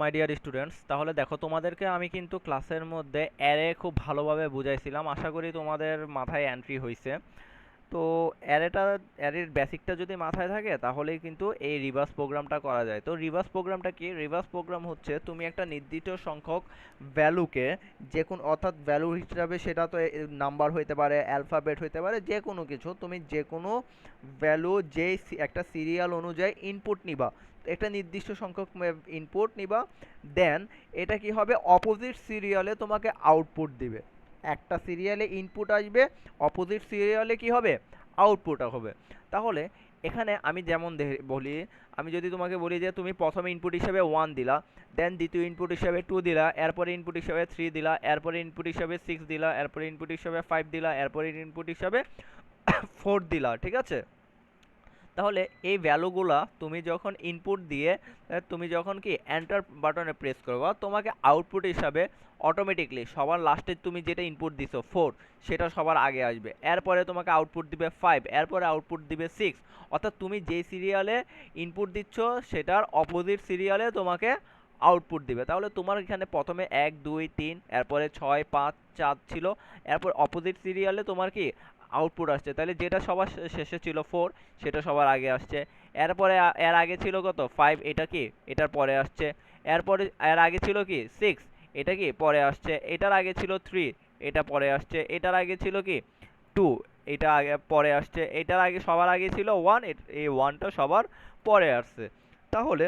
My dear students তাহলে দেখো তোমাদেরকে আমি কিন্তু ক্লাসের মধ্যে অ্যারে খুব ভালোভাবে বুঝাইছিলাম। আশা করি তোমাদের মাথায় এন্ট্রি হয়েছে তো অ্যারেটা, অ্যারের বেসিকটা যদি মাথায় থাকে, তাহলেই কিন্তু এই রিভার্স প্রোগ্রামটা করা যায়। তো রিভার্স প্রোগ্রামটা কি? রিভার্স প্রোগ্রাম হচ্ছে তুমি একটা নির্দিষ্ট সংখ্যক ভ্যালুকে যে কোনো অর্থাৎ ভ্যালু হিসাবে সেটা তো নাম্বার হইতে পারে অ্যালফাবেট হইতে পারে যে কোনো কিছু তুমি যে কোনো ভ্যালু যেই একটা সিরিয়াল অনুযায়ী ইনপুট নিবা। একটা নির্দিষ্ট সংখ্যক ইনপুট নিবা দেন এটা কি হবে? অপোজিট সিরিয়ালে তোমাকে আউটপুট দিবে। একটা সিরিয়ালে ইনপুট আসবে অপোজিট সিরিয়ালে কি হবে? আউটপুট হবে। তাহলে এখানে আমি যেমন বলি, আমি যদি তোমাকে বলি যে তুমি প্রথম ইনপুট হিসাবে ওয়ান দিলা দেন দ্বিতীয় ইনপুট হিসাবে টু দিলা, এরপরে ইনপুট হিসাবে থ্রি দিলা, এরপরে ইনপুট হিসাবে সিক্স দিলা, এরপরে ইনপুট হিসাবে ফাইভ দিলা, এরপরে ইনপুট হিসাবে ফোর দিলা, ঠিক আছে? তাহলে এই ভ্যালুগুলা তুমি যখন ইনপুট দিয়ে তুমি যখন কি এন্টার বাটনে প্রেস করবা, তোমাকে আউটপুট হিসাবে অটোমেটিকলি সবার লাস্টে তুমি যেটা ইনপুট দিছো ফোর সেটা সবার আগে আসবে। এরপরে তোমাকে আউটপুট দিবে ফাইভ এরপরে আউটপুট দিবে সিক্স অর্থাৎ তুমি যেই সিরিয়ালে ইনপুট দিচ্ছ, সেটার অপোজিট সিরিয়ালে তোমাকে আউটপুট দিবে। তাহলে তোমার এখানে প্রথমে এক, দুই, তিন, এরপরে ছয়, পাঁচ, চার ছিল, এরপর অপোজিট সিরিয়ালে তোমার কি আউটপুট আসছে। তাহলে যেটা সবার শেষে ছিল ফোর সেটা সবার আগে আসছে। এরপরে এর আগে ছিল কত? ফাইভ এটা কি? এটার পরে আসছে। এরপরে, এর আগে ছিল কি? সিক্স এটা কি? পরে আসছে। এটার আগে ছিল থ্রি এটা পরে আসছে। এটার আগে ছিল কি? টু এটা আগে পরে আসছে। এটার আগে সবার আগে ছিল ওয়ান এই ওয়ানটা সবার পরে আসছে। তাহলে,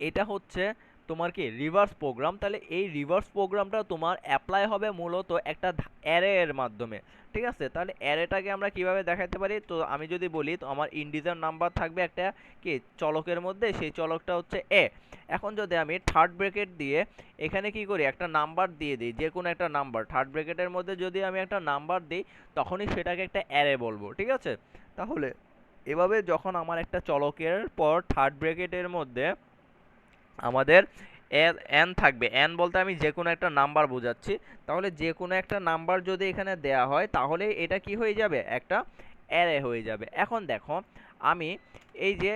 এটা হচ্ছে তোমার কি রিভার্স প্রোগ্রাম তাহলে এই রিভার্স প্রোগ্রামটা তোমার অ্যাপ্লাই হবে মূলত একটা অ্যারে এর মাধ্যমে। ঠিক আছে? তাহলে অ্যারেটাকে আমরা কীভাবে দেখাতে পারি? তো আমি যদি বলি, তো আমার ইন্ডিজার নাম্বার থাকবে একটা কি চলকের মধ্যে, সেই চলকটা হচ্ছে এ এখন যদি আমি থার্ড ব্রেকেট দিয়ে এখানে কি করি, একটা নাম্বার দিয়ে দিই যে কোনো একটা নাম্বার থার্ড ব্রেকেটের মধ্যে যদি আমি একটা নাম্বার দিই, তখনই সেটাকে একটা অ্যারে বলব, ঠিক আছে? তাহলে এভাবে যখন আমার একটা চলকের পর থার্ড ব্রেকেটের মধ্যে আমাদের এন থাকবে। এন বলতে আমি যে কোনো একটা নাম্বার বোঝাচ্ছি। তাহলে যে কোনো একটা নাম্বার যদি এখানে দেয়া হয়, তাহলে এটা কি হয়ে যাবে? একটা অ্যারে হয়ে যাবে। এখন দেখো, আমি এই যে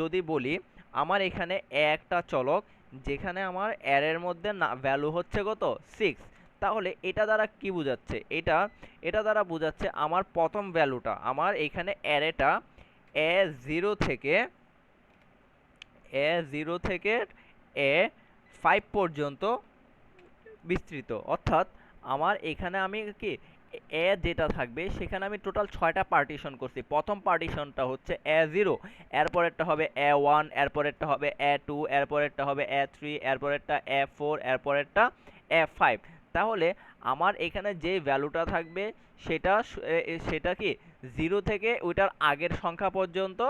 যদি বলি, আমার এখানে একটা চলক, যেখানে আমার অ্যারের মধ্যে না ভ্যালু হচ্ছে কত? সিক্স তাহলে এটা দ্বারা কি বোঝাচ্ছে? এটা এটা দ্বারা বোঝাচ্ছে আমার প্রথম ভ্যালুটা আমার এখানে অ্যারেটা এ জিরো থেকে এ জিরো থেকে এ ফাইভ পর্যন্ত বিস্তৃত। অর্থাৎ আমার এখানে আমি কি, এ যেটা থাকবে, সেখানে আমি টোটাল ছয়টা পার্টিশন করছি। প্রথম পার্টিশনটা হচ্ছে এ জিরো, এরপরেরটা হবে এ ওয়ান, এরপরেরটা হবে এ টু, এরপরেরটা হবে এ থ্রি, এরপরেরটা এ ফোর, এরপরেরটা এ ফাইভ। তাহলে আমার এখানে যে ভ্যালুটা থাকবে, সেটা সেটা কি, জিরো থেকে ওইটার আগের সংখ্যা পর্যন্ত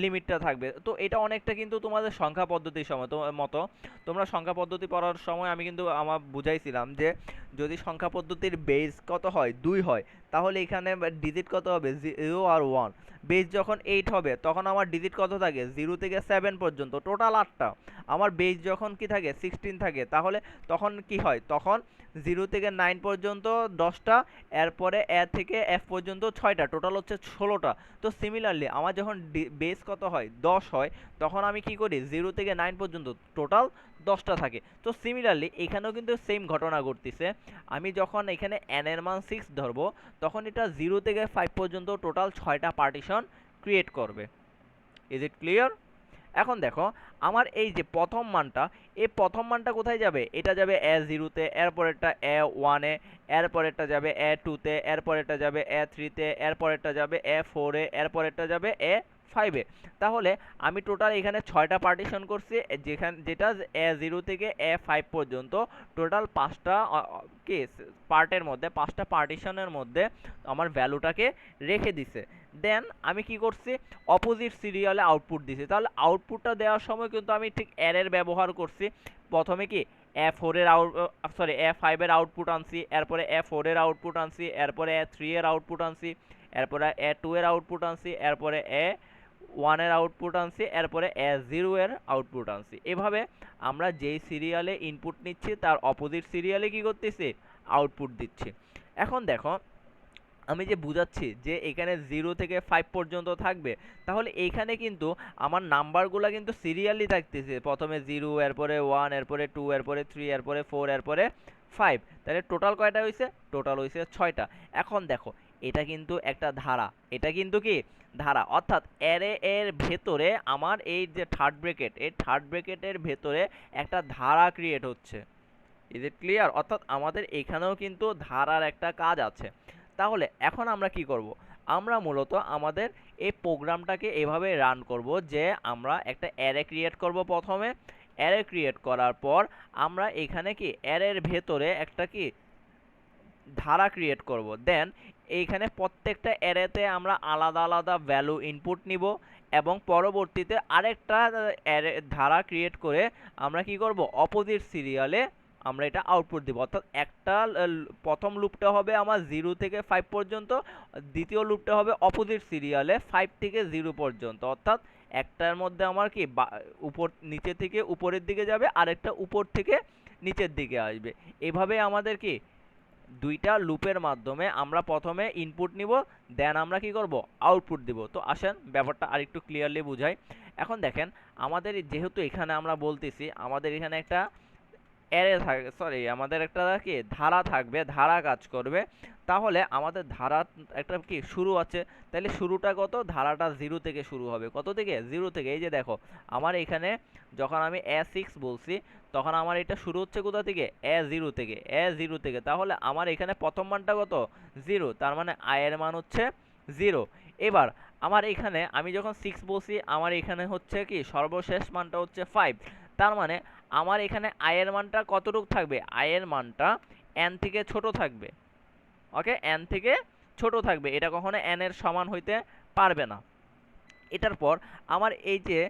লিমিটটা থাকবে। তো এটা অনেকটা কিন্তু তোমাদের সংখ্যা পদ্ধতির সময় মতো। তোমরা সংখ্যা পদ্ধতি পড়ার সময় আমি কিন্তু আমার বুঝাইছিলাম যে যদি সংখ্যা পদ্ধতির বেস কত হয়? দুই হয়। তাহলে এখানে ডিজিট কত হবে? জিরো আর ওয়ান বেস যখন এইট হবে, তখন আমার ডিজিট কত থাকে? জিরো থেকে সেভেন পর্যন্ত টোটাল আটটা আমার বেস যখন কি থাকে? সিক্সটিন থাকে। তাহলে তখন কি হয়? তখন জিরো থেকে নাইন পর্যন্ত দশটা এরপরে এ থেকে এফ পর্যন্ত ছয়টা টোটাল হচ্ছে ষোলোটা তো সিমিলারলি আমার যখন বেস কত হয়? দশ হয়, তখন আমি কি করি? জিরো থেকে নাইন পর্যন্ত টোটাল দশটা থাকে। তো সিমিলারলি এখানেও কিন্তু সেম ঘটনা ঘটতেছে। আমি যখন এখানে এর মান সিক্স ধরবো, তখন এটা জিরো থেকে ফাইভ পর্যন্ত টোটাল ছয়টা পার্টিশন ক্রিয়েট করবে। ইজ ইট ক্লিয়ার এখন দেখো, আমার এই যে প্রথম মানটা, এই প্রথম মানটা কোথায় যাবে? এটা যাবে এ জিরোতে এরপরেরটা এ ওয়ানে এরপরেরটা যাবে এ টুতে এরপরেরটা যাবে এ থ্রিতে এরপরেরটা যাবে এ ফোরে এরপরেরটা যাবে এ ফাইভে তাহলে আমি টোটাল এখানে ছয়টা পার্টিশন করছি, যেখান, যেটা এ জিরো থেকে এ ফাইভ পর্যন্ত। টোটাল পাঁচটা কি পার্টের মধ্যে, পাঁচটা পার্টিশনের মধ্যে আমার ভ্যালুটাকে রেখে দিছে। দেন আমি কি করছি? অপোজিট সিরিয়ালে আউটপুট দিছি। তাহলে আউটপুটটা দেওয়ার সময় কিন্তু আমি ঠিক এর ব্যবহার করছি। প্রথমে কি? এ ফোরের আউট সরি এ ফাইভের আউটপুট আনছি, এরপরে এ ফোরের আউটপুট আনছি, এরপরে এ থ্রি এর আউটপুট আনছি, এরপরে এ টু এর আউটপুট আনছি, এরপরে এ ওয়ানের আউটপুট আনছি, এরপরে এ জিরো এর আউটপুট আনছি। এভাবে আমরা যেই সিরিয়ালে ইনপুট নিচ্ছি, তার অপোজিট সিরিয়ালে কি করতেছি? আউটপুট দিচ্ছি। এখন দেখো, আমি যে বুঝাচ্ছি যে এখানে জিরো থেকে ফাইভ পর্যন্ত থাকবে, তাহলে এইখানে কিন্তু আমার নাম্বারগুলো কিন্তু সিরিয়ালি থাকতেছে। প্রথমে জিরো এরপরে ওয়ান এরপরে টু এরপরে থ্রি এরপরে ফোর এরপরে ফাইভ তাহলে টোটাল কয়টা হয়েছে টোটাল হয়েছে ছয়টা। এখন দেখো এটা কিন্তু একটা ধারা। এটা কিন্তু কি? ধারা। অর্থাৎ অ্যারে এর ভেতরে আমার এই যে থার্ড ব্রেকেট এই থার্ড ব্রেকেটের ভেতরে একটা ধারা ক্রিয়েট হচ্ছে। ইজ ইট ক্লিয়ার অর্থাৎ আমাদের এখানেও কিন্তু ধারার একটা কাজ আছে। তাহলে এখন আমরা কি করব? আমরা মূলত আমাদের এই প্রোগ্রামটাকে এভাবে রান করব যে আমরা একটা অ্যারে ক্রিয়েট করব প্রথমে। অ্যারে ক্রিয়েট করার পর আমরা এখানে কি? অ্যারের ভেতরে একটা কি? ধারা ক্রিয়েট করব। দেন এইখানে প্রত্যেকটা অ্যারেতে আমরা আলাদা আলাদা ভ্যালু ইনপুট নিব এবং পরবর্তীতে আরেকটা অ্যারে ধারা ক্রিয়েট করে আমরা কি করব? অপোজিট সিরিয়ালে আমরা এটা আউটপুট দিব। অর্থাৎ একটা প্রথম লুপটা হবে আমার জিরো থেকে ফাইভ পর্যন্ত, দ্বিতীয় লুপটা হবে অপোজিট সিরিয়ালে ফাইভ থেকে জিরো পর্যন্ত। অর্থাৎ একটার মধ্যে আমার কি উপর, নিচে থেকে উপরের দিকে যাবে, আরেকটা উপর থেকে নিচের দিকে আসবে। এভাবে আমাদের কি দুইটা লুপের মাধ্যমে আমরা প্রথমে ইনপুট নিব দেন আমরা কি করব? আউটপুট দিব। তো আসেন, ব্যাপারটা আরেকটু ক্লিয়ারলি বুঝাই। এখন দেখেন, আমাদের যেহেতু এখানে আমরা বলতেছি, আমাদের এখানে একটা অ্যারে থাকবে সরি আমাদের একটা কি, ধারা থাকবে, ধারা কাজ করবে। তাহলে আমাদের ধারা একটা কি, শুরু আছে। তাহলে শুরুটা কত? ধারাটা জিরো থেকে শুরু হবে। কত থেকে? জিরো থেকে। এই যে দেখো, আমার এখানে যখন আমি এ সিক্স বলছি, তখন আমার এটা শুরু হচ্ছে কোথা থেকে? এ জিরো থেকে। এ জিরো থেকে। তাহলে আমার এখানে প্রথম মানটা কত? জিরো তার মানে আয়ের মান হচ্ছে জিরো এবার আমার এখানে আমি যখন সিক্স বলছি, আমার এখানে হচ্ছে কি, সর্বশেষ মানটা হচ্ছে ফাইভ তার মানে আমার এখানে আয়ের মানটা কতটুকু থাকবে? আয়ের মানটা এন থেকে ছোট থাকবে। ওকে এন থেকে ছোট থাকবে। এটা কখনো এর সমান হইতে পারবে না। এটার পর আমার এই যে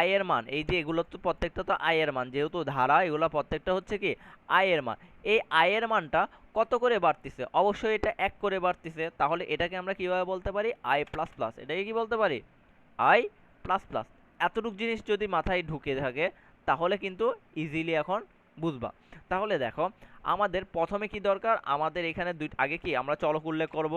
আয়ের মান, এই যে এগুলো তো প্রত্যেকটা তো আয়ের মান। যেহেতু ধারা, এগুলো প্রত্যেকটা হচ্ছে কি? আয়ের মান। এই আয়ের মানটা কত করে বাড়তিছে? অবশ্যই এটা এক করে বাড়তিছে। তাহলে এটাকে আমরা কীভাবে বলতে পারি? আই প্লাস প্লাস এটাকে কি বলতে পারি? আই প্লাস প্লাস এতটুক জিনিস যদি মাথায় ঢুকে থাকে তাহলে কিন্তু ইজিলি এখন বুঝবা। তাহলে দেখো, আমাদের প্রথমে কি দরকার? আমাদের এখানে দুই, আগে কি আমরা চলক উল্লেখ করব?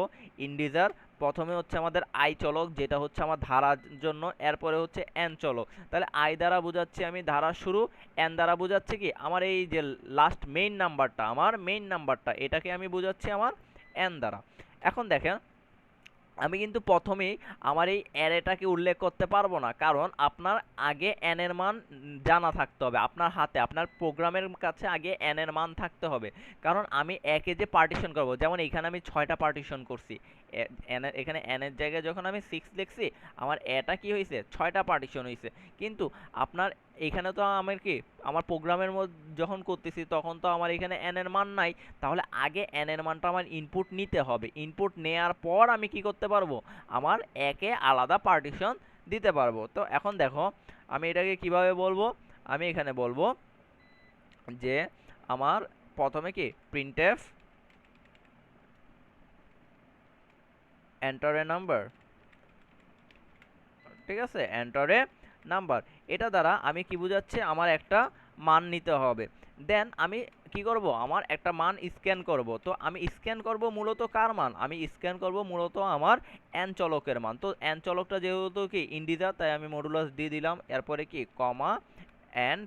ইন্ডিজার প্রথমে হচ্ছে আমাদের আই চলক, যেটা হচ্ছে আমার ধারার জন্য, এরপরে হচ্ছে এন চলক। তাহলে আই দ্বারা বোঝাচ্ছি আমি ধারা শুরু এন দ্বারা বোঝাচ্ছি কি? আমার এই যে লাস্ট মেইন নাম্বারটা আমার মেইন নাম্বারটা এটাকে আমি বোঝাচ্ছি আমার এন দ্বারা। এখন দেখেন আমি কিন্তু প্রথমেই আমার এই অ্যারেটাকে উল্লেখ করতে পারব না। কারণ আপনার আগে এর মান জানা থাকতে হবে, আপনার হাতে, আপনার প্রোগ্রামের কাছে আগে এর মান থাকতে হবে। কারণ আমি একে যে পার্টিশন করব, যেমন এখানে আমি ছয়টা পার্টিশন করছি এখানে এন এর জায়গায় যখন আমি সিক্স লিখছি, আমার এটা কি হয়েছে ছয়টা পার্টিশন হয়েছে কিন্তু আপনার এখানে তো আমার কি, আমার প্রোগ্রামের মধ্যে যখন করতেছি, তখন তো আমার এখানে এন এর মান নাই। তাহলে আগে এন এর মানটা আমার ইনপুট নিতে হবে। ইনপুট নেওয়ার পর আমি কি করতে পারব? আমার একে আলাদা পার্টিশন দিতে পারব। তো এখন দেখো, আমি এটাকে কীভাবে বলব? আমি এখানে বলব যে, আমার প্রথমে কি প্রিন্টএফ এন্টার এ নাম্বার ঠিক আছে? এন্টার এ নাম্বার এটা দ্বারা আমি কি বুঝাচ্ছে? আমার একটা মান নিতে হবে। দেন আমি কি করব? আমার একটা মান স্ক্যান করব। তো আমি স্ক্যান করব মূলত কার মান? আমি স্ক্যান করব মূলত আমার এন চলকের মান। তো এন চলকটা যেহেতু কি ইন্ডিজার তাই আমি মডুলাস দিয়ে দিলাম। এরপরে কি কমা অ্যান্ড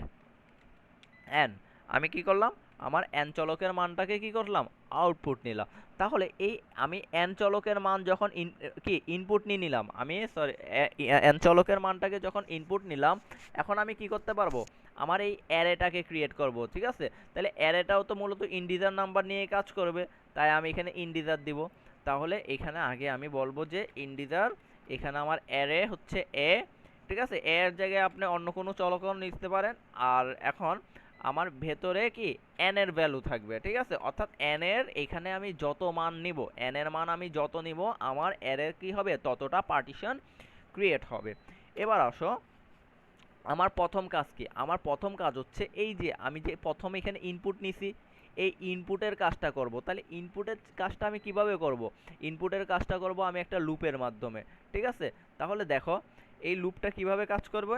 এন আমি কি করলাম? আমার এন চলকের মানটাকে কি করলাম? আউটপুট নিলাম। তাহলে এই আমি এন চলকের মান যখন ইন কি ইনপুট নিয়ে নিলাম, আমি সরি এন চলকের মানটাকে যখন ইনপুট নিলাম, এখন আমি কি করতে পারব? আমার এই অ্যারেটাকে ক্রিয়েট করব, ঠিক আছে? তাহলে অ্যারেটাও তো মূলত ইন্ডিজার নাম্বার নিয়ে কাজ করবে, তাই আমি এখানে ইন্ডিজার দিব। তাহলে এখানে আগে আমি বলব যে ইন্ডিজার এখানে আমার অ্যারে হচ্ছে এ ঠিক আছে? এর জায়গায় আপনি অন্য কোনো চলকন নিতে পারেন, আর এখন আমার ভেতরে কি এন এর ভ্যালু থাকবে, ঠিক আছে? অর্থাৎ এন এর এখানে আমি যত মান নিব এন এর মান আমি যত নিব, আমার এর কি হবে? ততটা পার্টিশন ক্রিয়েট হবে। এবার আসো, আমার প্রথম কাজ কি? আমার প্রথম কাজ হচ্ছে এই যে আমি যে প্রথম এখানে ইনপুট নিছি, এই ইনপুটের কাজটা করব। তাহলে ইনপুটের কাজটা আমি কীভাবে করব? ইনপুটের কাজটা করব আমি একটা লুপের মাধ্যমে, ঠিক আছে? তাহলে দেখো, এই লুপটা কীভাবে কাজ করবে?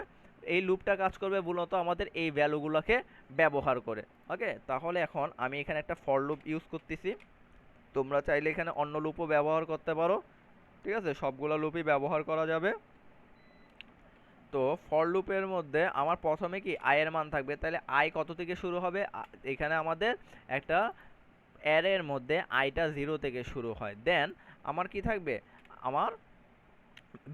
এই লুপটা কাজ করবে মূলত আমাদের এই ভ্যালুগুলোকে ব্যবহার করে। ওকে? তাহলে এখন আমি এখানে একটা ফর লুপ ইউজ করতেছি। তোমরা চাইলে এখানে অন্য লুপও ব্যবহার করতে পারো। ঠিক আছে? সবগুলো লুপই ব্যবহার করা যাবে। তো ফর লুপের মধ্যে আমার প্রথমে কি আয়ের মান থাকবে? তাহলে আই কত থেকে শুরু হবে? এখানে আমাদের একটা অ্যারের মধ্যে আইটা জিরো থেকে শুরু হয়। দেন আমার কি থাকবে? আমার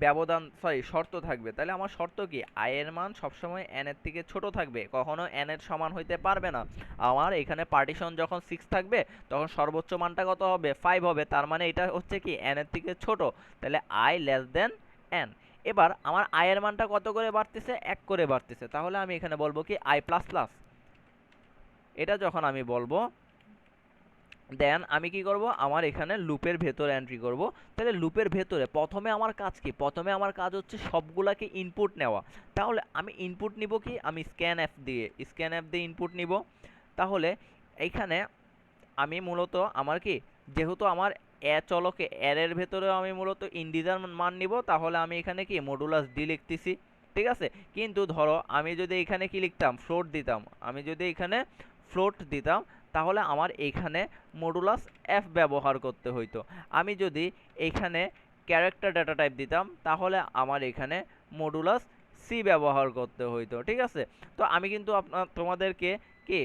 ব্যবধান সরি শর্ত থাকবে। তাহলে আমার শর্ত কি? আয়ের মান সবসময় এর থেকে ছোট থাকবে। কখনো এর সমান হইতে পারবে না। আমার এখানে পার্টিশন যখন সিক্স থাকবে, তখন সর্বোচ্চ মানটা কত হবে? ফাইভ হবে। তার মানে এটা হচ্ছে কি? এর থেকে ছোট। তাহলে আই লেস দেন n এবার আমার আয়ের মানটা কত করে বাড়তেছে? এক করে বাড়তেছে। তাহলে আমি এখানে বলব কি? আই প্লাস প্লাস এটা যখন আমি বলব দেন আমি কি করব? আমার এখানে লুপের ভেতরে এন্ট্রি করব। তাহলে লুপের ভেতরে প্রথমে আমার কাজ কি? প্রথমে আমার কাজ হচ্ছে সবগুলাকে ইনপুট নেওয়া। তাহলে আমি ইনপুট নিব কি? আমি স্ক্যান অ্যাপ দিয়ে স্ক্যান অ্যাপ দিয়ে ইনপুট নিব। তাহলে এইখানে আমি মূলত আমার কি? যেহেতু আমার এ চলকে এর ভেতরেও আমি মূলত ইন্ডিজার মান নিব, তাহলে আমি এখানে কি? মডুলাস ডি লিখতেছি। ঠিক আছে? কিন্তু ধরো, আমি যদি এখানে কি লিখতাম? ফ্লোট দিতাম। আমি যদি এখানে ফ্লোট দিতাম তাহলে আমার এইখানে মডুলাস এফ ব্যবহার করতে হইতো। আমি যদি এইখানে ক্যারেক্টার ডাটা টাইপ দিতাম, তাহলে আমার এখানে মডুলাস সি ব্যবহার করতে হইতো, ঠিক আছে? তো আমি কিন্তু আপনার তোমাদেরকে কি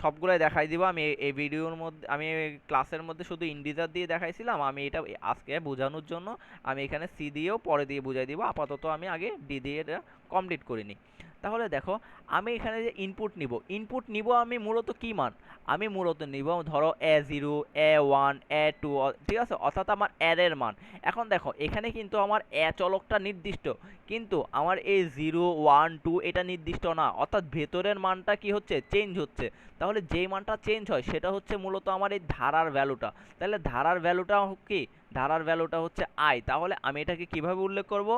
সবগুলাই দেখাই দিব। আমি এই ভিডিওর মধ্যে, আমি ক্লাসের মধ্যে শুধু ইন্ডিজার দিয়ে দেখাইছিলাম। আমি এটা আজকে বোঝানোর জন্য আমি এখানে সি দিয়েও পরে দিয়ে বুঝাই দিব। আপাতত আমি আগে ডি দিয়ে এটা কমপ্লিট করিনি তাহলে দেখো, আমি এখানে যে ইনপুট নিব ইনপুট নিব আমি মূলত কি মান? আমি মূলত নিব, ধরো A zero A one A two ঠিক আছে? অর্থাৎ আমার এর মান। এখন দেখো, এখানে কিন্তু আমার এ চলকটা নির্দিষ্ট, কিন্তু আমার এই জিরো ওয়ান টু এটা নির্দিষ্ট না। অর্থাৎ ভেতরের মানটা কি হচ্ছে? চেঞ্জ হচ্ছে। তাহলে যেই মানটা চেঞ্জ হয়, সেটা হচ্ছে মূলত আমার এই ধারার ভ্যালুটা তাহলে ধারার ভ্যালুটা কি? ধারার ভ্যালুটা হচ্ছে আই তাহলে আমি এটাকে কীভাবে উল্লেখ করব?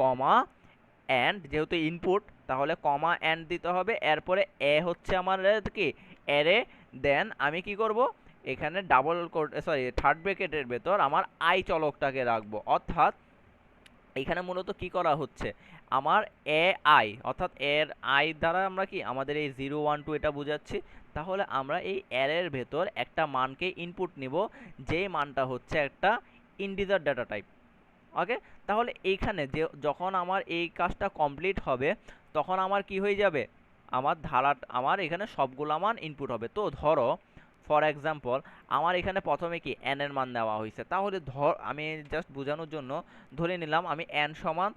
কমা অ্যান্ড যেহেতু ইনপুট তাহলে কমা অ্যান্ড দিতে হবে। এরপরে এ হচ্ছে আমার কি? অ্যারে দেন আমি কি করব? এখানে ডাবল সরি থার্ড ব্র্যাকেটের ভেতর আমার আই চলকটাকে রাখব। অর্থাৎ এখানে মূলত কি করা হচ্ছে? আমার এ আই অর্থাৎ এর আই দ্বারা আমরা কি? আমাদের এই জিরো ওয়ান টু এটা বুঝাচ্ছি। তাহলে আমরা এই অ্যারের ভেতর একটা মানকে ইনপুট নিব। যেই মানটা হচ্ছে একটা ইন্ডিজার ডাটা টাইপ ওকে তাহলে এইখানে যে, যখন আমার এই কাজটা কমপ্লিট হবে, তখন আমার কি হয়ে যাবে? আমার ধারা, আমার এখানে সবগুলো মান ইনপুট হবে। তো ধরো ফর এক্সাম্পল আমার এখানে প্রথমে কি n এর মান দেওয়া হয়েছে? তাহলে ধর, আমি জাস্ট বোঝানোর জন্য ধরে নিলাম, আমি n সমান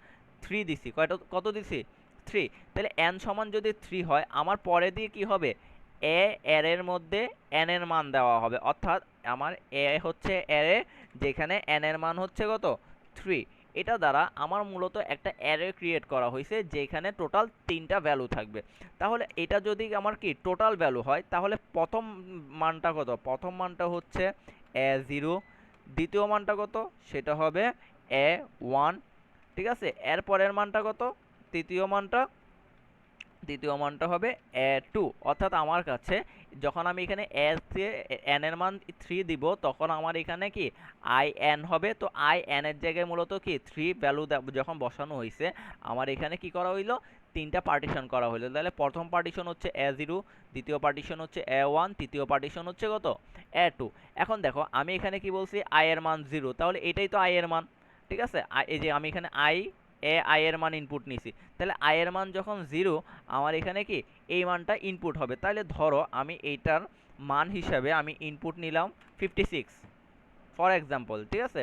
থ্রি দিছি। কয়টা, কত দিছি? থ্রি তাহলে n সমান যদি থ্রি হয়, আমার পরে দিয়ে কি হবে? এ এর এর মধ্যে n এর মান দেওয়া হবে। অর্থাৎ আমার এ হচ্ছে এরে যেখানে n এর মান হচ্ছে কত? থ্রি এটা দ্বারা আমার মূলত একটা অ্যারে ক্রিয়েট করা হয়েছে, যেখানে টোটাল তিনটা ভ্যালু থাকবে। তাহলে এটা যদি আমার কি টোটাল ভ্যালু হয়, তাহলে প্রথম মানটা কত? প্রথম মানটা হচ্ছে এ জিরো দ্বিতীয় মানটা কত? সেটা হবে এ ওয়ান ঠিক আছে? এর পরের মানটা কত? তৃতীয় মানটা দ্বিতীয় মানটা হবে এ টু। অর্থাৎ আমার কাছে যখন আমি এখানে এস দিয়ে এর মান থ্রি দিব, তখন আমার এখানে কি? আই এন হবে। তো আই এর জায়গায় মূলত কি? থ্রি ভ্যালু যখন বসানো হয়েছে আমার এখানে কি করা হইল? তিনটা পার্টিশন করা হলো তাহলে প্রথম পার্টিশন হচ্ছে এ জিরো, দ্বিতীয় পার্টিশন হচ্ছে এ ওয়ান, তৃতীয় পার্টিশন হচ্ছে কত? A two. এখন দেখো, আমি এখানে কি বলছি? আই এর মান জিরো। তাহলে এটাই তো আই এর মান, ঠিক আছে? এই যে আমি এখানে আই এ আই এর মান ইনপুট নিছি। তাহলে আই এর মান যখন জিরো আমার এখানে কি? এই মানটা ইনপুট হবে। তাহলে ধরো আমি এইটার মান হিসাবে আমি ইনপুট নিলাম ফিফটি সিক্স ফর এক্সাম্পল ঠিক আছে?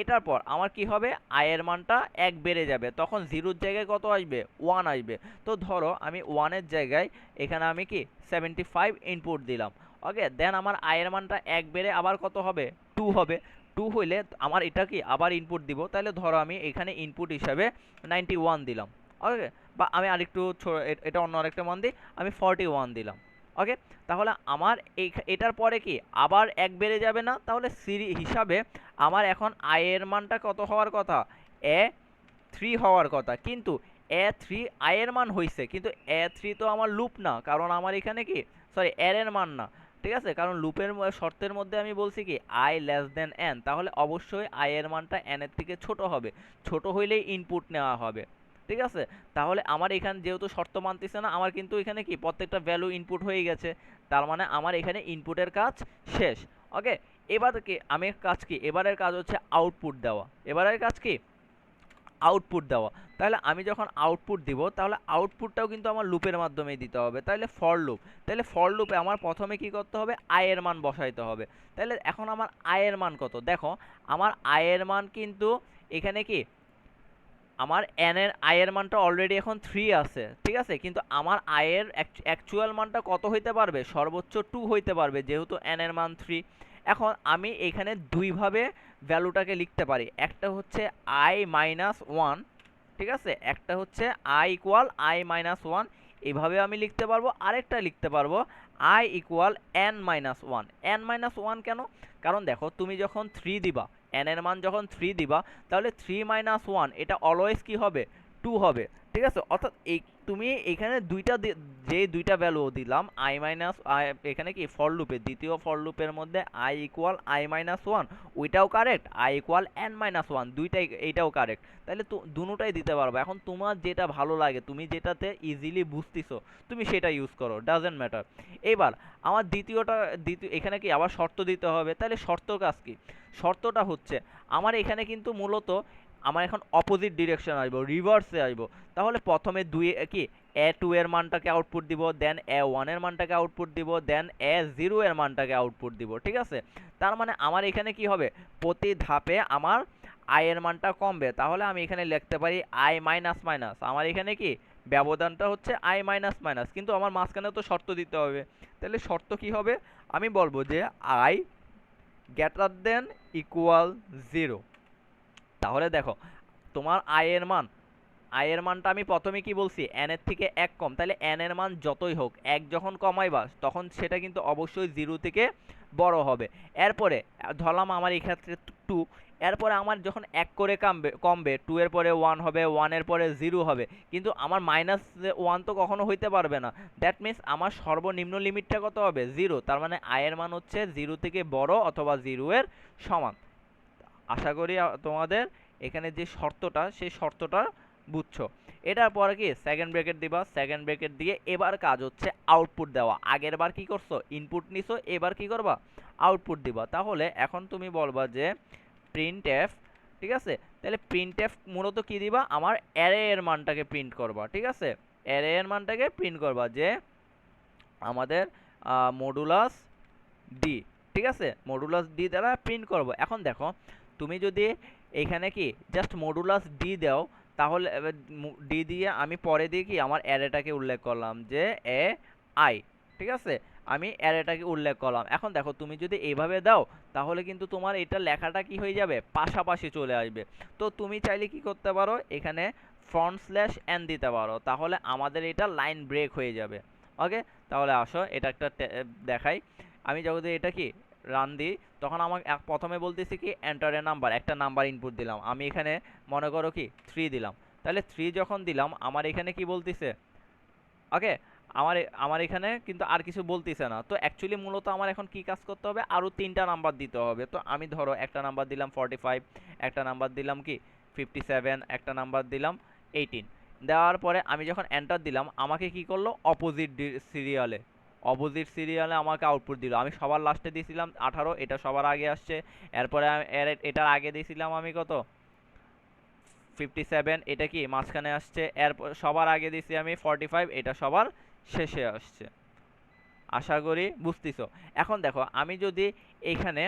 এটার পর আমার কি হবে? আয়ের মানটা এক বেড়ে যাবে। তখন জিরোর জায়গায় কত আসবে? ওয়ান আসবে। তো ধরো আমি ওয়ানের জায়গায় এখানে আমি কি? সেভেন্টি ফাইভ ইনপুট দিলাম। ওকে দেন আমার আয়ের মানটা এক বেড়ে আবার কত হবে? টু হবে। টু হইলে আমার এটা কি আবার ইনপুট দিব। তাহলে ধরো আমি এখানে ইনপুট হিসাবে নাইনটি ওয়ান দিলাম। ওকে বা আমি আরেকটু এটা অন্য আরেকটা মান দিই, আমি ফর্টি ওয়ান দিলাম। ওকে তাহলে আমার এই এটার পরে কি আবার এক বেড়ে যাবে না? তাহলে সিরি হিসাবে আমার এখন আয়ের মানটা কত হওয়ার কথা? এ থ্রি হওয়ার কথা। কিন্তু এ থ্রি আয়ের মান হয়েছে কিন্তু এ থ্রি তো আমার লুপ না, কারণ আমার এখানে কি? সরি এর মান না। ঠিক আছে? কারণ লুপের শর্তের মধ্যে আমি বলছি কি আই লেস দেন এন তাহলে অবশ্যই আয়ের মানটা এন এর থেকে ছোট হবে। ছোট হইলেই ইনপুট নেওয়া হবে। ঠিক আছে? তাহলে আমার এখানে, যেহেতু শর্ত মানতেছে না, আমার কিন্তু এখানে কি, প্রত্যেকটা ভ্যালু ইনপুট হয়ে গেছে। তার মানে আমার এখানে ইনপুটের কাজ শেষ। ওকে এবার কি, আমি কাজ কি, এবারের কাজ হচ্ছে আউটপুট দেওয়া। এবারের কাজ কি আউটপুট দেওয়া। তাহলে আমি যখন আউটপুট দিব, তাহলে আউটপুটটাও কিন্তু আমার লুপের মাধ্যমেই দিতে হবে। তাহলে ফর লুপ তাহলে ফর লুপে আমার প্রথমে কি করতে হবে? আয়ের মান বসাইতে হবে। তাহলে এখন আমার আয়ের মান কত? দেখো, আমার আয়ের মান কিন্তু এখানে কি? আমার এন এর আয়ের মানটা অলরেডি এখন থ্রি আছে, ঠিক আছে? কিন্তু আমার আয়ের অ্যাকচুয়াল মানটা কত হইতে পারবে? সর্বোচ্চ টু হইতে পারবে, যেহেতু এন এর মান থ্রি এখন আমি এখানে দুইভাবে ভ্যালুটাকে লিখতে পারি। একটা হচ্ছে আই মাইনাস ওয়ান ঠিক আছে? একটা হচ্ছে I equal I minus one এভাবে আমি লিখতে পারব। আরেকটা লিখতে পারব I equal N minus one N minus one কেন? কারণ দেখো, তুমি যখন থ্রি দিবা এন এর মান যখন থ্রি দিবা, তাহলে থ্রি মাইনাস ওয়ান এটা অলওয়েজ কি হবে? টু হবে, ঠিক আছে? অর্থাৎ এই তুমি এখানে দুইটা যে দুইটা ভ্যালু দিলাম আই মাইনাস আই এখানে কি ফর লুপে দ্বিতীয় ফর লুপের মধ্যে I equal I minus one ওইটাও correct I equal N minus one দুইটাই, এইটাও কারেক্ট তাহলে তো, দুটাই দিতে পারব। এখন তোমার যেটা ভালো লাগে, তুমি যেটাতে ইজিলি বুঝতেছো, তুমি সেটা ইউজ করো ডাজেন্ট ম্যাটার এবার, আমার দ্বিতীয়টা, দ্বিতীয়, এখানে কি আবার শর্ত দিতে হবে? তাহলে শর্ত কাজ কি? শর্তটা হচ্ছে, আমার এখানে কিন্তু মূলত আমার এখন অপোজিট ডিরেকশন আসব রিভার্সে আসব তাহলে প্রথমে দুই কি? এ টু এর মানটাকে আউটপুট দিব দেন এ ওয়ানের মানটাকে আউটপুট দিব দেন এ জিরো এর মানটাকে আউটপুট দিব, ঠিক আছে? তার মানে আমার এখানে কি হবে? প্রতি ধাপে আমার আই এর মানটা কমবে। তাহলে আমি এখানে লিখতে পারি আই মাইনাস মাইনাস আমার এখানে কি? ব্যবধানটা হচ্ছে আই মাইনাস মাইনাস কিন্তু আমার মাঝখানে তো শর্ত দিতে হবে। তাহলে শর্ত কি হবে? আমি বলব যে I greater than equal zero তাহলে দেখো, তোমার আয়ের মান, আয়ের মানটা আমি প্রথমে কি বলছি? এন এর থেকে এক কম। তাহলে এন এর মান যতই হোক, এক যখন কমাইবা, তখন সেটা কিন্তু অবশ্যই জিরো থেকে বড় হবে। এরপরে, ধরলাম আমার এক্ষেত্রে টু এরপরে আমার যখন এক করে কমবে কমবে টু এর পরে ওয়ান হবে ওয়ানের পরে জিরো হবে। কিন্তু আমার মাইনাস ওয়ান তো কখনো হইতে পারবে না। দ্যাট মিন্স আমার সর্বনিম্ন লিমিটটা কত হবে? জিরো তার মানে আয়ের মান হচ্ছে জিরো থেকে বড় অথবা জিরো এর সমান। আশা করি তোমাদের এখানে যে শর্তটা, সেই শর্তটা বুঝছ। এটার পরে কি? সেকেন্ড ব্রেকেট দিবা সেকেন্ড ব্রেকেট দিয়ে এবার কাজ হচ্ছে আউটপুট দেওয়া। আগের বার কি করছ? ইনপুট নিছো, এবার কি করবা? আউটপুট দিবা। তাহলে এখন তুমি বলবা যে প্রিন্ট এফ ঠিক আছে? তাহলে প্রিন্ট এফ মূলত কি দিবা? আমার অ্যারে এর মানটাকে প্রিন্ট করবা, ঠিক আছে? অ্যারে এর মানটাকে প্রিন্ট করবা যে আমাদের মডুলাস ডি ঠিক আছে? মডুলাস ডি দ্বারা প্রিন্ট করব। এখন দেখো তুমি যদি এখানে কি জাস্ট মডুলাস ডি দাও, তাহলে ডি দিয়ে আমি পরে দিয়ে কি আমার অ্যারেটাকে উল্লেখ করলাম যে এ আই, ঠিক আছে? আমি অ্যারেটাকে উল্লেখ করলাম। এখন দেখো, তুমি যদি এইভাবে দাও, তাহলে কিন্তু তোমার এটা লেখাটা কি হয়ে যাবে? পাশাপাশি চলে আসবে। তো তুমি চাইলে কি করতে পারো? এখানে ফ্রন্ট স্ল্যাশ এন দিতে পারো। তাহলে আমাদের এটা লাইন ব্রেক হয়ে যাবে। ওকে তাহলে আসো, এটা একটা দেখাই। আমি যদি এটা কি রান দিই, তখন আমাকে প্রথমে বলতেছি কি এন্টার এ নাম্বার একটা নাম্বার ইনপুট দিলাম। আমি এখানে মনে করো কি থ্রি দিলাম। তাহলে থ্রি যখন দিলাম, আমার এখানে কি বলতেছে? ওকে আমার আমার এখানে কিন্তু আর কিছু বলতেছে না। তো অ্যাকচুয়ালি মূলত আমার এখন কি কাজ করতে হবে? আরও তিনটা নাম্বার দিতে হবে। তো আমি ধরো একটা নাম্বার দিলাম ফর্টি ফাইভ একটা নাম্বার দিলাম কি ফিফটি সেভেন একটা নাম্বার দিলাম এইটিন দেওয়ার পরে আমি যখন এন্টার দিলাম, আমাকে কি করল? অপোজিট সিরিয়ালে অপোজিট সিরিয়ালে আমাকে আউটপুট দিল। আমি সবার লাস্টে দিয়েছিলাম আঠারো, এটা সবার আগে আসছে। এরপরে এটার আগে দিয়েছিলাম আমি কত? ফিফটি সেভেন এটা কি? মাঝখানে আসছে। এরপর, সবার আগে দিছি আমি ফর্টি ফাইভ এটা সবার শেষে আসছে। আশা করি বুঝতেছো। এখন দেখো, আমি যদি এইখানে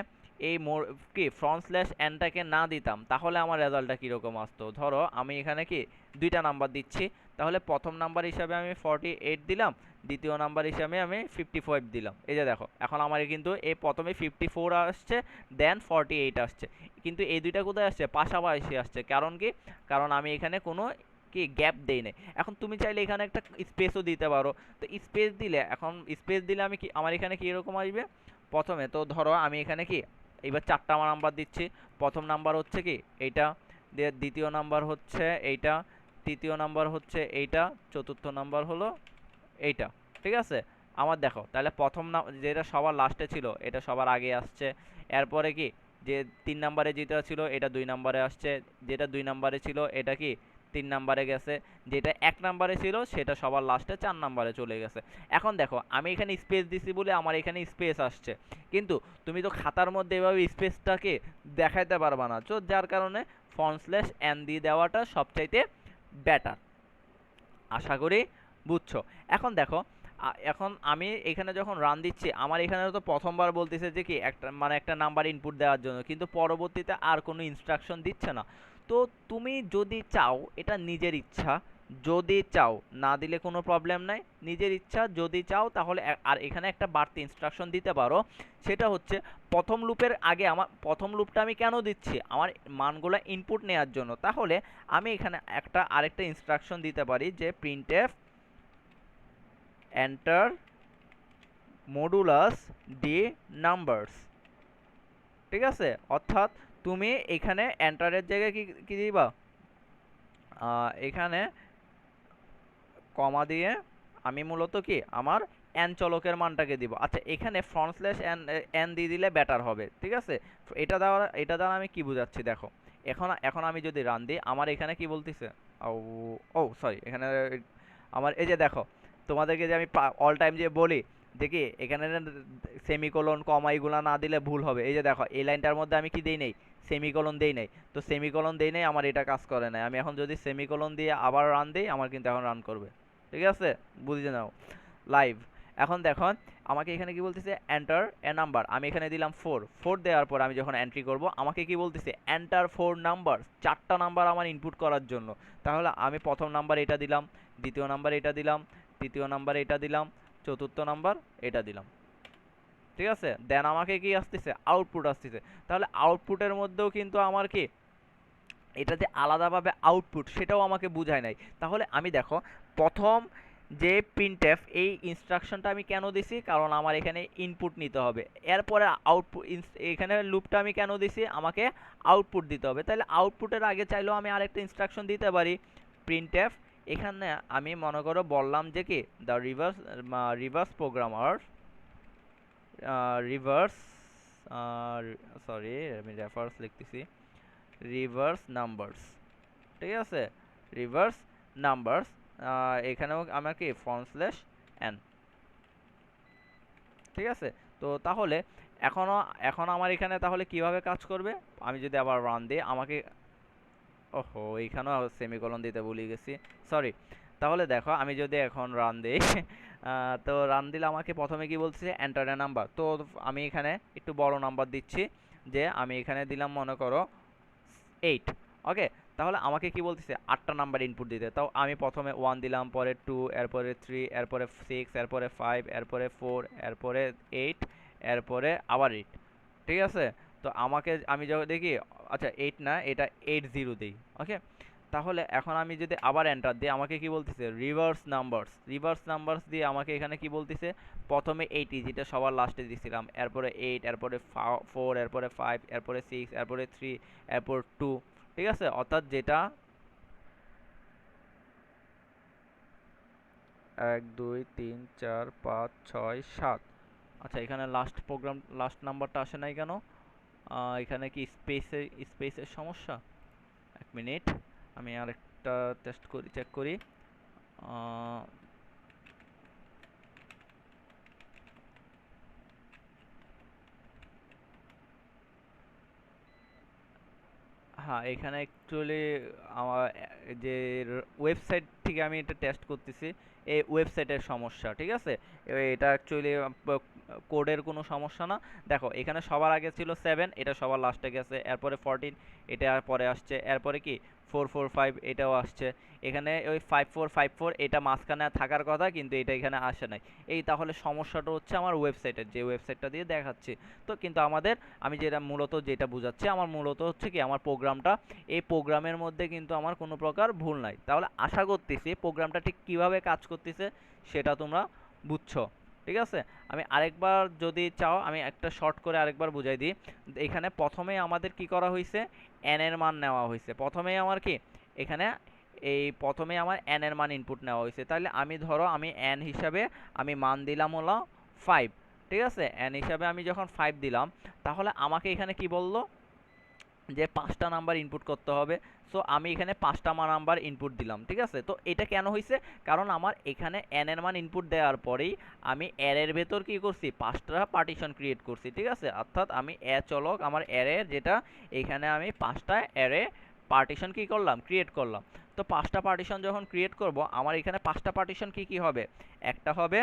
এই মোর, কি ফ্রন্ট স্ল্যাশ এনটাকে না দিতাম, তাহলে আমার রেজাল্টটা কীরকম আসতো? ধরো, আমি এখানে কি, দুইটা নাম্বার দিচ্ছি। তাহলে প্রথম নাম্বার হিসাবে আমি ফর্টি এইট দিলাম। দ্বিতীয় নাম্বার হিসাবে আমি ফিফটি ফাইভ দিলাম। এই যে দেখো, এখন আমার কিন্তু এই প্রথমে ফিফটি ফোর আসছে দেন ফর্টি এইট আসছে। কিন্তু এই দুইটা কোথায় আসছে? পাশাপাশি আসছে। কারণ কি? কারণ আমি এখানে কোনো কি গ্যাপ দেই নাই। এখন তুমি চাইলে এখানে একটা স্পেসও দিতে পারো। তো স্পেস দিলে, এখন স্পেস দিলে আমি কি, আমার এখানে কীরকম আসবে? প্রথমে তো ধরো আমি এখানে কি, এবার চারটা আমার নাম্বার দিচ্ছি। প্রথম নাম্বার হচ্ছে কি? এইটা দ্বিতীয় নাম্বার হচ্ছে এইটা, তৃতীয় নাম্বার হচ্ছে এইটা, চতুর্থ নাম্বার হলো এইটা, ঠিক আছে? আমার দেখো, তাহলে প্রথম না যেটা সবার লাস্টে ছিল, এটা সবার আগে আসছে। এরপরে কি? যে তিন নাম্বারে যেটা ছিল, এটা দুই নাম্বারে আসছে। যেটা দুই নাম্বারে ছিল, এটা কি? তিন নাম্বারে গেছে। যেটা এক নাম্বারে ছিল, সেটা সবার লাস্টে চার নাম্বারে চলে গেছে। এখন দেখো, আমি এখানে স্পেস দিছি বলে আমার এখানে স্পেস আসছে। কিন্তু তুমি তো খাতার মধ্যে এভাবে স্পেসটাকে দেখাইতে পারবা না। তো যার কারণে ফ্রন্ট স্ল্যাশ এন দিয়ে দেওয়াটা সবচাইতে বেটার আশা করি বুঝছ? এখন দেখো এখন আমি এখানে যখন রান দিচ্ছি, আমার এখানে তো প্রথমবার বলতেছে যে কি, একটা মানে একটা নাম্বার ইনপুট দেওয়ার জন্য, কিন্তু পরবর্তীতে আর কোনো ইনস্ট্রাকশন দিচ্ছে না। তো তুমি যদি চাও, এটা নিজের ইচ্ছা, যদি চাও, না দিলে কোনো প্রবলেম নাই, নিজের ইচ্ছা, যদি চাও, তাহলে আর এখানে একটা বাড়তি ইনস্ট্রাকশন দিতে পারো। সেটা হচ্ছে, প্রথম লুপের আগে আমার, প্রথম লুপটা আমি কেন দিচ্ছি? আমার মানগুলো ইনপুট নেওয়ার জন্য। তাহলে আমি এখানে একটা, আরেকটা ইনস্ট্রাকশন দিতে পারি যে printf enter modulus D numbers ঠিক আছে? অর্থাৎ তুমি এখানে এন্টারের জায়গায় কি কি দিবা? এখানে কমা দিয়ে আমি মূলত কি? আমার এন চলকের মানটাকে দিব। আচ্ছা এখানে ফ্রন্ট স্ল্যাশ এন এন দিয়ে দিলে বেটার হবে। ঠিক আছে? এটা দেওয়া এটা দ্বারা আমি কি বুঝাচ্ছি? দেখো, এখন এখন আমি যদি রান দিই, আমার এখানে কি বলতেছে? ও ও সরি এখানে, আমার, এই যে দেখো তোমাদেরকে যে আমি অল টাইম যে বলি কি এখানে সেমিকোলন কমা এগুলো না দিলে ভুল হবে। এই যে দেখো, এই লাইনটার মধ্যে আমি কি দিই নেই? সেমিকোলন দিই নাই। তো সেমিকোলন দিই নাই, আমার এটা কাজ করে নাই। আমি এখন যদি সেমিকোলন দিয়ে আবার রান দিই, আমার কিন্তু এখন রান করবে। ঠিক আছে? বুঝে নাও। লাইভ এখন দেখুন আমাকে এখানে কি বলতেছে? এন্টার এ নাম্বার আমি এখানে দিলাম ফোর ফোর দেওয়ার পর আমি যখন এন্ট্রি করব, আমাকে কি বলতেছে? এন্টার ফোর নাম্বার চারটা নাম্বার আমার ইনপুট করার জন্য। তাহলে আমি প্রথম নাম্বার এটা দিলাম, দ্বিতীয় নাম্বার এটা দিলাম তৃতীয় নাম্বার এটা দিলাম, চতুর্থ নাম্বার এটা দিলাম। ঠিক আছে? দেন আমাকে কি আসতেছে? আউটপুট আসতেছে। তাহলে আউটপুটের মধ্যেও কিন্তু আমার কি? এটা যে আলাদাভাবে আউটপুট সেটাও আমাকে বুঝায় নাই। তাহলে আমি দেখো, প্রথম যে প্রিন্টএফ এই ইনস্ট্রাকশনটা আমি কেন দিছি? কারণ আমার এখানে ইনপুট নিতে হবে। এরপরে আউটপুট এখানে লুপটা আমি কেন দিছি? আমাকে আউটপুট দিতে হবে। তাহলে আউটপুটের আগে চাইলেও আমি আরেকটা ইনস্ট্রাকশন দিতে পারি। প্রিন্টএফ এখানে আমি মনে করো বললাম যে কি the reverse reverse programmer reverse sorry আমি রেফার্স লিখতেছি। রিভার্স নাম্বারস ঠিক আছে? রিভার্স নাম্বারস এখানেও আমার কি ফ্রন্ট স্ল্যাশ এন ঠিক আছে? তো তাহলে এখনও এখন আমার এখানে তাহলে কীভাবে কাজ করবে? আমি যদি আবার রান দিই, আমাকে ওহো, এইখানেও সেমিকলন দিতে ভুলে গেছি। সরি তাহলে দেখো, আমি যদি এখন রান দিই তো রান দিলে আমাকে প্রথমে কি বলছে? এন্টার নাম্বার তো আমি এখানে একটু বড় নাম্বার দিচ্ছি, যে আমি এখানে দিলাম, মনে করো এইট ওকে তাহলে আমাকে কি বলতেছে? আটটা নাম্বার ইনপুট দিতে। তাও আমি প্রথমে ওয়ান দিলাম, পরে টু এরপরে থ্রি এরপরে সিক্স এরপরে ফাইভ এরপরে ফোর এরপরে এইট এরপরে আবার এইট ঠিক আছে? তো আমাকে আমি যখন দেখি আচ্ছা এইট না, এটা এইট জিরো দিই ওকে তাহলে এখন আমি যদি আবার এন্টার দিই, আমাকে কি বলতেছে? রিভার্স নাম্বারস রিভার্স নাম্বারস দিয়ে আমাকে এখানে কি বলতেছে? প্রথমে এইটি যেটা সবার লাস্টে দিছিলাম, এরপরে এইট এরপরে ফোর এরপরে ফাইভ এরপরে সিক্স এরপরে থ্রি এরপর টু ঠিক আছে? অর্থাৎ যেটা এক, দুই, তিন, চার, পাঁচ, ছয়, সাত। আচ্ছা এখানে লাস্ট প্রোগ্রাম লাস্ট নাম্বারটা আসে নাই কেন? এখানে কি স্পেসে স্পেসের সমস্যা? এক মিনিট আমি আরেকটা টেস্ট করি চেক করি। হ্যাঁ এখানে অ্যাকচুয়ালি আমার যে ওয়েবসাইট থেকে আমি এটা টেস্ট করতেছি এই ওয়েবসাইটের সমস্যা, ঠিক আছে? এটা অ্যাকচুয়ালি কোডের কোনো সমস্যা না। দেখো, এখানে সবার আগে ছিল সেভেন এটা সবার লাস্টে গেছে, এরপরে ফোরটিন এটা পরে আসছে, এরপরে কি? ফোর ফোর ফাইভ এটাও আসছে। এখানে ওই ফাইভ ফোর ফাইভ ফোর এটা মাঝখানে থাকার কথা, কিন্তু এটা এখানে আসে নাই। এই তাহলে সমস্যাটা হচ্ছে আমার ওয়েবসাইটের যে ওয়েবসাইটটা দিয়ে দেখাচ্ছি। তো কিন্তু আমাদের, আমি যেটা মূলত যেটা বোঝাচ্ছি, আমার মূলত হচ্ছে কি, আমার প্রোগ্রামটা এই প্রোগ্রামের মধ্যে কিন্তু আমার কোনো প্রকার ভুল নাই। তাহলে আশা করতেছি প্রোগ্রামটা ঠিক কীভাবে কাজ করতেছে, সেটা তোমরা বুঝছ। ঠিক আছে? আমি আরেকবার যদি চাও, আমি একটা শর্ট করে আরেকবার বুঝাই দিই। এখানে প্রথমে আমাদের কি করা হয়েছে এন এর মান নেওয়া হয়েছে প্রথমে আমার কি? এখানে এই প্রথমে আমার এন এর মান ইনপুট নেওয়া হয়েছে তাহলে আমি ধরো, আমি এন হিসাবে আমি মান দিলাম হলো ফাইভ ঠিক আছে? এন হিসাবে আমি যখন ফাইভ দিলাম, তাহলে আমাকে এখানে কি বলল? যে পাঁচটা নাম্বার ইনপুট করতে হবে। সো আমি এখানে পাঁচটা নাম্বার ইনপুট দিলাম, ঠিক আছে? তো এটা কেন হয়েছে কারণ আমার এখানে এন এর মান ইনপুট দেওয়ার পরেই আমি এর ভেতর কি করছি? পাঁচটা পার্টিশন ক্রিয়েট করছি, ঠিক আছে? অর্থাৎ আমি এ চলক আমার এর যেটা, এখানে আমি পাঁচটা এরে পার্টিশন কি করলাম? ক্রিয়েট করলাম। তো পাঁচটা পার্টিশন যখন ক্রিয়েট করব, আমার এখানে পাঁচটা পার্টিশন কি কি হবে? একটা হবে,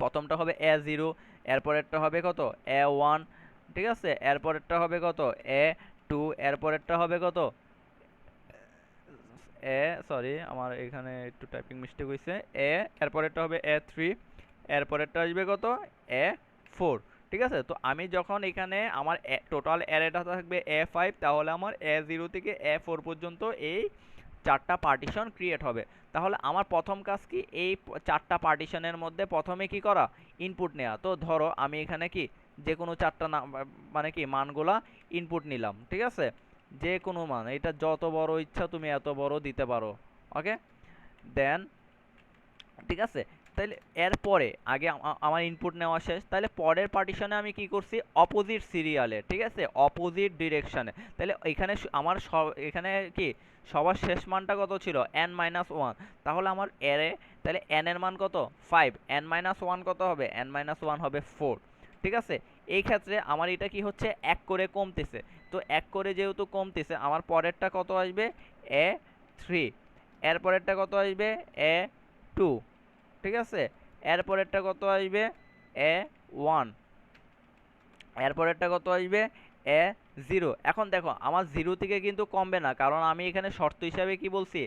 প্রথমটা হবে এ জিরো এরপরেরটা হবে কত? এ ওয়ান ঠিক আছে? এরপরেরটা হবে কত? এ টু, এরপরেরটা হবে কত? এ সরি আমার এখানে একটু টাইপিং মিস্টেক হয়েছে এ, এরপরেরটা হবে এ থ্রি এরপরেরটা আসবে কত? এ ফোর ঠিক আছে? তো আমি যখন এখানে আমার টোটাল অ্যারেটা থাকবে এ ফাইভ তাহলে আমার এ জিরো থেকে এ ফোর পর্যন্ত এই চারটা পার্টিশন ক্রিয়েট হবে। তাহলে আমার প্রথম কাজ কি? এই চারটা পার্টিশনের মধ্যে প্রথমে কি করা? ইনপুট নেওয়া তো ধরো আমি এখানে কি যে কোনো চারটা না মানে কি, মানগুলা ইনপুট নিলাম, ঠিক আছে? যে কোনো মান, এটা যত বড় ইচ্ছা তুমি এত বড় দিতে পারো ওকে দেন ঠিক আছে? তাহলে এরপরে আগে আমার ইনপুট নেওয়া শেষ তাহলে পরের পার্টিশনে আমি কি করছি? অপোজিট সিরিয়ালে ঠিক আছে? অপোজিট ডিরেকশানে তাহলে এখানে আমার সব এখানে কি, সবার শেষ মানটা কত ছিল? এন মাইনাস ওয়ান তাহলে আমার এরে তাহলে এন এর মান কত? ফাইভ এন মাইনাস ওয়ান কত হবে? এন মাইনাস ওয়ান হবে ফোর ঠিক আছে? এই ক্ষেত্রে আমার এটা কি হচ্ছে? এক করে কমতেছে। তো এক করে যেহেতু কমতেছে, আমার পরেরটা কত আসবে? A three. এর পরেরটা কত আসবে? A two. ঠিক আছে? এর পরেরটা কত আসবে? A one. এর পরেরটা কত আসবে? A zero. এখন দেখো, আমার জিরো থেকে কিন্তু কমবে না, কারণ আমি এখানে শর্ত হিসাবে কি বলছি?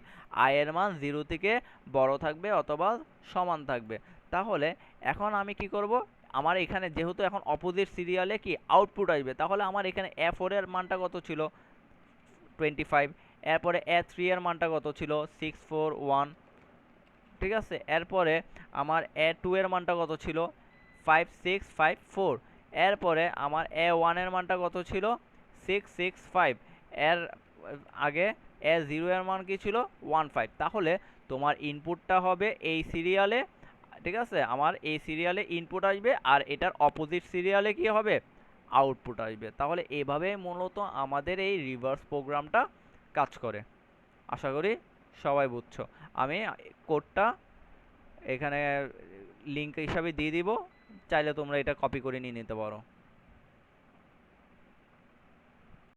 আয়ের মান জিরো থেকে বড় থাকবে অথবা সমান থাকবে। তাহলে এখন আমি কি করব? আমার এখানে যেহেতু এখন অপোজিট সিরিয়ালে কি আউটপুট আসবে, তাহলে আমার এখানে এ ফোরের মানটা কত ছিল? টোয়েন্টি ফাইভ এরপরে এ থ্রি এর মানটা কত ছিল? সিক্স ফোর ওয়ান ঠিক আছে? এরপরে আমার এ টু এর মানটা কত ছিল? ফাইভ সিক্স ফাইভ ফোর এরপরে আমার এ ওয়ানের মানটা কত ছিল? সিক্স সিক্স ফাইভ এর আগে এ জিরো এর মান কি ছিল? ওয়ান ফাইভ তাহলে তোমার ইনপুটটা হবে এই সিরিয়ালে ঠিক আছে? আমার এই সিরিয়ালে ইনপুট আসবে আর এটার অপোজিট সিরিয়ালে কি হবে? আউটপুট আসবে। তাহলে এভাবে মূলত আমাদের এই রিভার্স প্রোগ্রামটা কাজ করে। আশা করি সবাই বুঝছ। আমি কোডটা এখানে লিঙ্ক হিসাবে দিয়ে দিব। চাইলে তোমরা এটা কপি করে নিয়ে নিতে পারো।